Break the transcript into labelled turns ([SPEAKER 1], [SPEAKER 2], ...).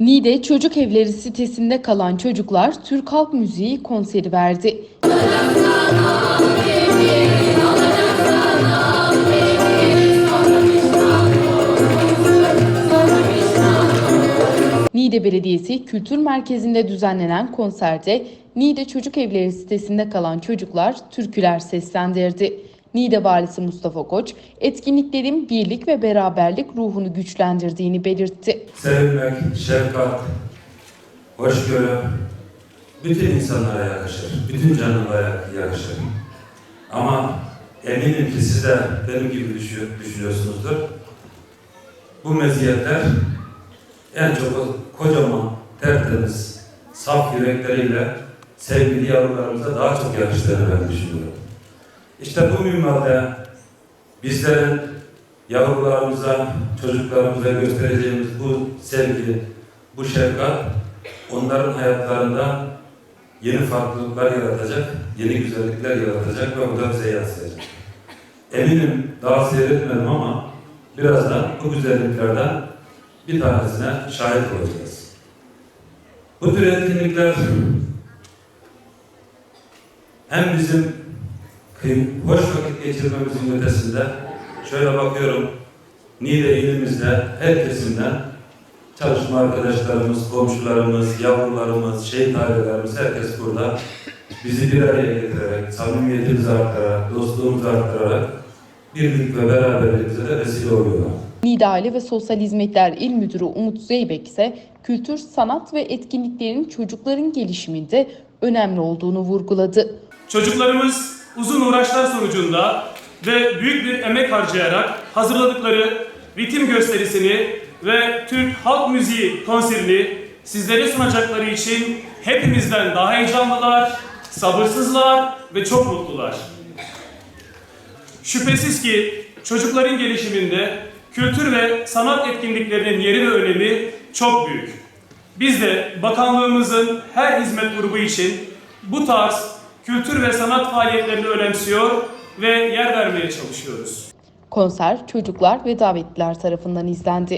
[SPEAKER 1] Niğde Çocuk Evleri sitesinde kalan çocuklar Türk Halk Müziği konseri verdi. Niğde Belediyesi Kültür Merkezi'nde düzenlenen konserde Niğde Çocuk Evleri sitesinde kalan çocuklar türküler seslendirdi. Niğde Valisi Mustafa Koç, etkinliklerin birlik ve beraberlik ruhunu güçlendirdiğini belirtti.
[SPEAKER 2] Sevilmek, şefkat, hoşgörü bütün insanlara yakışır. Bütün canlılara yakışır. Ama eminim ki siz de benim gibi düşün- düşünüyorsunuzdur. Bu meziyetler en çok kocaman, tertemiz, saf yürekleriyle sevgili yavrularımıza daha çok yakıştığını ben düşünüyorum. İşte bu minvalde bizlerin yavrularımıza, çocuklarımıza göstereceğimiz bu sevgi, bu şefkat onların hayatlarında yeni farklılıklar yaratacak, yeni güzellikler yaratacak ve bu da bize yansıyacak. Eminim daha seyretmedim ama birazdan bu güzelliklerden bir tanesine şahit olacağız. Bu tür etkinlikler hem bizim hoş vakit geçirmemizin ötesinde şöyle bakıyorum Niğde ilimizde her kesimden çalışma arkadaşlarımız, komşularımız, yavrularımız, şehit ailelerimiz herkes burada bizi bir araya getirerek, samimiyetimizi arttırarak, dostluğumuzu arttırarak birlik ve beraberliğimize de vesile oluyorlar.
[SPEAKER 1] Niğde Aile ve Sosyal Hizmetler İl Müdürü Umut Zeybek ise kültür, sanat ve etkinliklerin çocukların gelişiminde önemli olduğunu vurguladı.
[SPEAKER 3] Çocuklarımız uzun uğraşlar sonucunda ve büyük bir emek harcayarak hazırladıkları ritim gösterisini ve Türk Halk Müziği konserini sizlere sunacakları için hepimizden daha heyecanlılar, sabırsızlar ve çok mutlular. Şüphesiz ki çocukların gelişiminde kültür ve sanat etkinliklerinin yeri ve önemi çok büyük. Biz de bakanlığımızın her hizmet grubu için bu tarz kültür ve sanat faaliyetlerini önemsiyor ve yer vermeye çalışıyoruz.
[SPEAKER 1] Konser çocuklar ve davetliler tarafından izlendi.